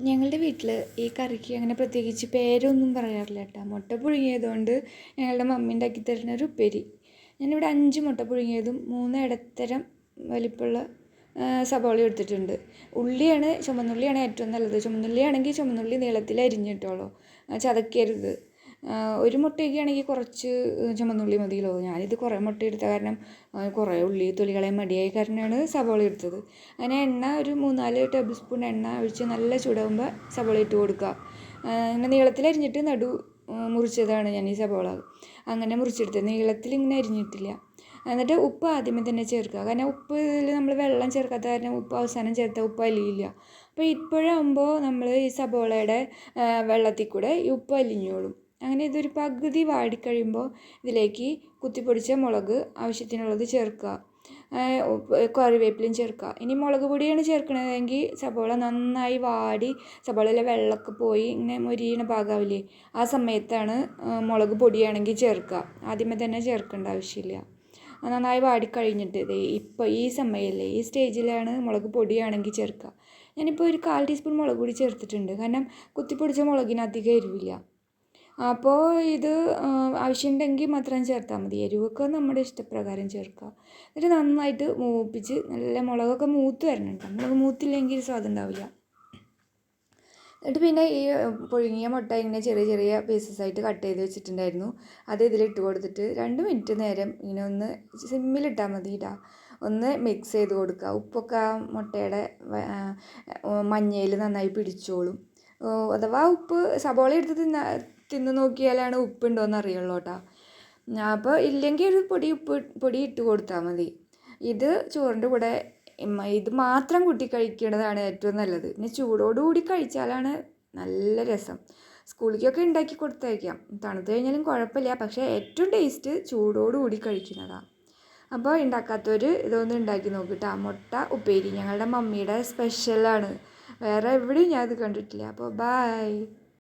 ഞങ്ങളുടെ വീട്ടിൽ ഈ കറിക്ക് അങ്ങനെ പ്രത്യേകിച്ച് പേരൊന്നും പറയാറില്ല കേട്ടോ. മുട്ട പുഴുങ്ങിയതുകൊണ്ട് ഞങ്ങളുടെ മമ്മി ഉണ്ടാക്കി തരുന്ന ഒരു ഉപ്പേരി. ഞാനിവിടെ അഞ്ച് മുട്ട പുഴുങ്ങിയതും മൂന്ന് ഇടത്തരം വലിപ്പമുള്ള സബോള എടുത്തിട്ടുണ്ട്. ഉള്ളിയാണ് ചുമന്നുള്ളിയാണ് ഏറ്റവും നല്ലത്. ചുമന്നുള്ളിയാണെങ്കിൽ ചുമന്നുള്ളി നീളത്തിൽ അരിഞ്ഞിട്ടോളൂ. ചതക്കരുത്. ഒരു മുട്ടയൊക്കെ ആണെങ്കിൽ കുറച്ച് ചുമന്നുള്ളി മതിയല്ലോ. ഞാനിത് കുറേ മുട്ട എടുത്ത കാരണം കുറേ ഉള്ളി തൊലി കളയാൻ മടിയായ കാരണമാണ് സബോള എടുത്തത്. അങ്ങനെ എണ്ണ ഒരു മൂന്നാൽ ടേബിൾ സ്പൂൺ എണ്ണ ഒഴിച്ച് നല്ല ചൂടാകുമ്പോൾ സബോള ഇട്ട് കൊടുക്കുക. ഇങ്ങനെ നീളത്തിൽ അരിഞ്ഞിട്ട് നടു മുറിച്ചതാണ് ഞാൻ ഈ സബോള അങ്ങനെ മുറിച്ചെടുത്തത്. നീളത്തിൽ ഇങ്ങനെ അരിഞ്ഞിട്ടില്ല. എന്നിട്ട് ഉപ്പ് ആദ്യമേ തന്നെ ചേർക്കുക. കാരണം ഉപ്പ് ഇതിൽ നമ്മൾ വെള്ളം ചേർക്കാത്ത കാരണം ഉപ്പ് അവസാനം ചേർത്ത ഉപ്പ് അലിയില്ല. അപ്പോൾ ഇപ്പോഴാകുമ്പോൾ നമ്മൾ ഈ സബോളയുടെ വെള്ളത്തിൽ കൂടെ ഈ ഉപ്പ് അലിഞ്ഞോളും. അങ്ങനെ ഇതൊരു പകുതി വാടിക്കഴിയുമ്പോൾ ഇതിലേക്ക് കുത്തിപ്പൊടിച്ച മുളക് ആവശ്യത്തിനുള്ളത് ചേർക്കുക. കറിവേപ്പിലയും ചേർക്കുക. ഇനി മുളക് പൊടിയാണ് ചേർക്കണതെങ്കിൽ സബോള നന്നായി വാടി സബോളയിലെ വെള്ളമൊക്കെ പോയി ഇങ്ങനെ മൊരിയണ ഭാഗമാവില്ലേ ആ സമയത്താണ് മുളക് പൊടിയാണെങ്കിൽ ചേർക്കുക. ആദ്യമേ തന്നെ ചേർക്കേണ്ട ആവശ്യമില്ല. നന്നായി വാടിക്കഴിഞ്ഞിട്ട് ഇതേ ഇപ്പോൾ ഈ സമയമല്ലേ ഈ സ്റ്റേജിലാണ് മുളക് പൊടിയാണെങ്കിൽ ചേർക്കുക. ഞാനിപ്പോൾ ഒരു കാൽ ടീസ്പൂൺ മുളക് പൊടി ചേർത്തിട്ടുണ്ട്. കാരണം കുത്തിപ്പൊടിച്ച മുളകിന് അധികം എരിവില്ല. അപ്പോൾ ഇത് ആവശ്യമുണ്ടെങ്കിൽ മാത്രം ചേർത്താൽ മതി. എരിവൊക്കെ നമ്മുടെ ഇഷ്ടപ്രകാരം ചേർക്കുക എന്നിട്ട് നന്നായിട്ട് മൂപ്പിച്ച് നല്ല മുളകൊക്കെ മൂത്ത് വരണം കേട്ടോ മുളക് മൂത്തില്ലെങ്കിൽ സ്വാദം ഉണ്ടാവില്ല എന്നിട്ട് പിന്നെ ഈ പുഴുങ്ങിയ മുട്ട ഇങ്ങനെ ചെറിയ ചെറിയ പീസസ് ആയിട്ട് കട്ട് ചെയ്ത് വെച്ചിട്ടുണ്ടായിരുന്നു. അത് ഇതിലിട്ട് കൊടുത്തിട്ട് രണ്ട് മിനിറ്റ് നേരം ഇങ്ങനെ ഒന്ന് സിമ്മിലിട്ടാൽ മതി ഇടാ ഒന്ന് മിക്സ് ചെയ്ത് കൊടുക്കുക ഉപ്പൊക്കെ ആ മുട്ടയുടെ മഞ്ഞയിൽ നന്നായി പിടിച്ചോളും. അഥവാ ഉപ്പ് സബോള എടുത്ത് തിന്ന തിന്ന് നോക്കിയാലാണ് ഉപ്പുണ്ടോയെന്ന് അറിയുള്ളൂ കേട്ടോ അപ്പോൾ ഇല്ലെങ്കിൽ ഒരു പൊടി ഉപ്പ് പൊടി ഇട്ട് കൊടുത്താൽ മതി. ഇത് ചോറിന്റെ കൂടെ ഇത് മാത്രം കൂട്ടി കഴിക്കേണ്ടതാണ് ഏറ്റവും നല്ലത്. പിന്നെ ചൂടോടുകൂടി കഴിച്ചാലാണ് നല്ല രസം. സ്കൂളിലേക്കൊക്കെ ഉണ്ടാക്കി കൊടുത്തേക്കാം. തണുത്ത് കഴിഞ്ഞാലും കുഴപ്പമില്ല. പക്ഷേ ഏറ്റവും ടേസ്റ്റ് ചൂടോടുകൂടി കഴിക്കുന്നതാണ് അപ്പോൾ ഉണ്ടാക്കാത്തവർ ഇതൊന്ന് ഉണ്ടാക്കി നോക്കിയിട്ട് ആ മുട്ട ഉപ്പേരി ഞങ്ങളുടെ മമ്മിയുടെ സ്പെഷ്യലാണ്. വേറെ എവിടെയും ഞാൻ ഇത് കണ്ടിട്ടില്ല. അപ്പോൾ ബായ്.